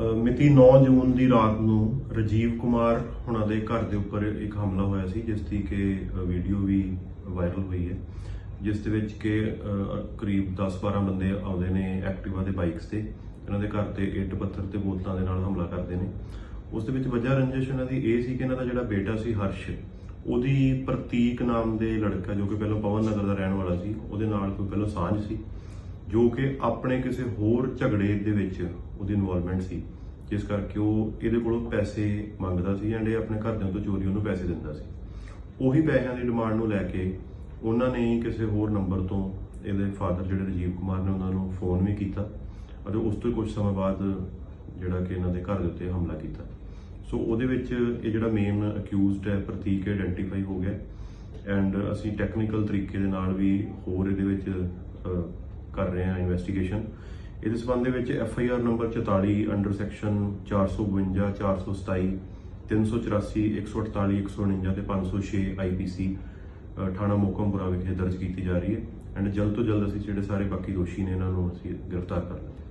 ਮਿਤੀ 9 ਜੂਨ ਦੀ ਰਾਤ ਨੂੰ ਰਜੀਵ ਕੁਮਾਰ ਹੁਣਾਂ ਦੇ ਘਰ ਦੇ ਉੱਪਰ ਇੱਕ ਹਮਲਾ ਹੋਇਆ ਸੀ, ਜਿਸ ਦੀ ਕਿ ਵੀਡੀਓ ਵੀ ਵਾਇਰਲ ਹੋਈ ਹੈ। ਜਿਸ ਦੇ ਵਿੱਚ ਕਿ ਕਰੀਬ 10-12 ਬੰਦੇ ਆਉਂਦੇ ਨੇ ਐਕਟਿਵਾ ਦੇ ਬਾਈਕਸ ਤੇ। ਇਹਨਾਂ ਦੇ ਘਰ ਤੇ ਇੱਟ ਪੱਥਰ ਤੇ ਬੋਤਲਾਂ ਦੇ ਨਾਲ ਹਮਲਾ ਕਰਦੇ ਨੇ। ਉਸ ਦੇ ਵਿੱਚ ਵਜ੍ਹਾ ਰੰਜਿਸ਼ ਇਹਨਾਂ ਦੀ ਇਹ ਸੀ ਕਿ ਇਹਨਾਂ ਦਾ ਜਿਹੜਾ ਬੇਟਾ ਸੀ ਹਰਸ਼, ਉਹਦੀ ਪ੍ਰਤੀਕ ਨਾਮ ਦੇ ਲੜਕਾ ਜੋ ਕਿ ਪਹਿਲਾਂ ਪਵਨ ਨਗਰ ਦਾ ਰਹਿਣ ਵਾਲਾ ਸੀ, ਉਹਦੇ ਨਾਲ ਕੋਈ ਪਹਿਲਾਂ ਸਾਂਝ ਸੀ। ਜੋ ਕਿ ਆਪਣੇ ਕਿਸੇ ਹੋਰ ਝਗੜੇ ਦੇ ਵਿੱਚ ਉਹਦੀ ਇਨਵੋਲਵਮੈਂਟ ਸੀ, ਜਿਸ ਕਰਕੇ ਉਹ ਇਹਦੇ ਕੋਲੋਂ ਪੈਸੇ ਮੰਗਦਾ ਸੀ ਐਂਡ ਇਹ ਆਪਣੇ ਘਰਦਿਆਂ ਤੋਂ ਚੋਰੀ ਉਹਨੂੰ ਪੈਸੇ ਦਿੰਦਾ ਸੀ। ਉਹੀ ਪੈਸਿਆਂ ਦੀ ਡਿਮਾਂਡ ਨੂੰ ਲੈ ਕੇ ਉਹਨਾਂ ਨੇ ਹੀ ਕਿਸੇ ਹੋਰ ਨੰਬਰ ਤੋਂ ਇਹਦੇ ਫਾਦਰ ਜਿਹੜੇ ਰਜੀਵ ਕੁਮਾਰ ਨੇ ਉਹਨਾਂ ਨੂੰ ਫੋਨ ਵੀ ਕੀਤਾ ਅਤੇ ਉਸ ਤੋਂ ਕੁਝ ਸਮਾਂ ਬਾਅਦ ਜਿਹੜਾ ਕਿ ਇਹਨਾਂ ਦੇ ਘਰ ਦੇ ਉੱਤੇ ਹਮਲਾ ਕੀਤਾ। ਸੋ ਉਹਦੇ ਵਿੱਚ ਇਹ ਜਿਹੜਾ ਮੇਨ ਅਕਿਊਜ਼ਡ ਹੈ ਪ੍ਰਤੀਕ ਆਇਡੈਂਟੀਫਾਈ ਹੋ ਗਿਆ ਐਂਡ ਅਸੀਂ ਟੈਕਨੀਕਲ ਤਰੀਕੇ ਦੇ ਨਾਲ ਵੀ ਹੋਰ ਇਹਦੇ ਵਿੱਚ ਕਰ ਰਹੇ ਹਾਂ ਇਨਵੈਸਟੀਗੇਸ਼ਨ ਇਹਦੇ ਸਬੰਧ ਦੇ ਵਿੱਚ F I R number 44 under section 452 427 384 148 149 ਤੇ 506 ਆਈਪੀਸੀ ਥਾਣਾ ਮੋਕਮਪੁਰਾ ਵਿਖੇ ਦਰਜ ਕੀਤੀ ਜਾ ਰਹੀ ਹੈ। ਐਂਡ ਜਲਦ ਤੋਂ ਜਲਦ ਅਸੀਂ ਜਿਹੜੇ ਸਾਰੇ ਬਾਕੀ ਦੋਸ਼ੀ ਨੇ, ਇਹਨਾਂ ਨੂੰ ਅਸੀਂ ਗ੍ਰਿਫਤਾਰ ਕਰ ਲਾਂਗੇ